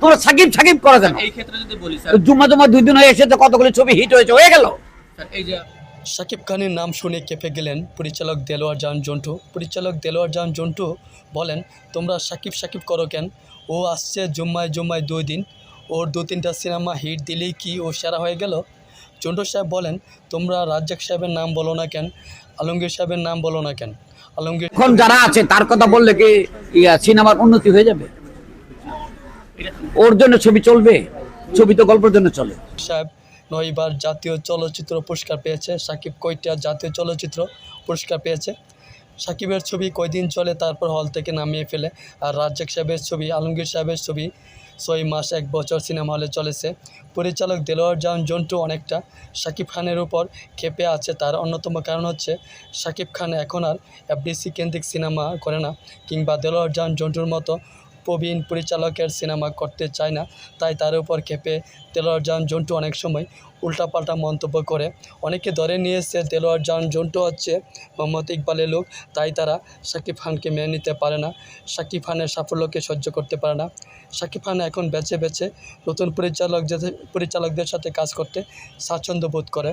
তোমরা সাকিব সাকিব করো কেন এই ক্ষেত্রে যদি বলি স্যার। জুম্মা জুম্মা দুই দিন হয়ে এসে তো কতগুলি ছবি হিট হয়েছে হয়ে গেল। স্যার এই যে শাকিব খানের নাম শুনে কেঁপে গেলেন পরিচালক দেলোয়ার জান জন্টু। পরিচালক দেলোয়ার জান জন্টু বলেন তোমরা সাকিব সাকিব করো কেন? ও আসছে জুম্মায় জুম্মায় দুই দিন। ওর দু তিনটা সিনেমা হিট দিলেই কি ও সেরা হয়ে গেল? জন্টু সাহেব বলেন তোমরা রাজ্জাক সাহেবের নাম বলো না কেন? আলমগীর সাহেবের নাম বলো না কেন? আলমগীর এখন যারা আছে তার কথা বললে কি ইয়া, সিনেমার উন্নতি হয়ে যাবে? ওর জন্য ছবি চলবে? ছবি তো গল্পের জন্য চলে। সাহেব নয়বার জাতীয় চলচ্চিত্র পুরস্কার পেয়েছে। সাকিব কয়টা জাতীয় চলচ্চিত্র পুরস্কার পেয়েছে? সাকিবের ছবি কয়দিন চলে, তারপর হল থেকে নামিয়ে ফেলে। আর রাজ্জাক সাহেবের ছবি, আলমগীর সাহেবের ছবি, ছয় মাস এক বছর সিনেমা হলে চলেছে। পরিচালক দেলোয়ার জাহান জন্টু অনেকটা সাকিব খানের উপর ক্ষেপে আছে। তার অন্যতম কারণ হচ্ছে, সাকিব খান এখন আর এফডিসি কেন্দ্রিক সিনেমা করে না, কিংবা দেলোয়ার জাহান জন্টুর মতো প্রবীণ পরিচালকের সিনেমা করতে চায় না, তাই তার উপর ক্ষেপে দেলোয়ার জাহান জন্টু অনেক সময় উল্টাপাল্টা মন্তব্য করে। অনেকে ধরে নিয়েছে দেলোয়ার জাহান জন্টু হচ্ছে মোহাম্মদ ইকবালের লোক, তাই তারা শাকিব খানকে মেনে নিতে পারে না। শাকিব খানের সাফল্যকে সহ্য করতে পারে না। শাকিব খান এখন বেছে বেছে নতুন পরিচালক পরিচালকদের সাথে কাজ করতে স্বাচ্ছন্দ্য বোধ করে।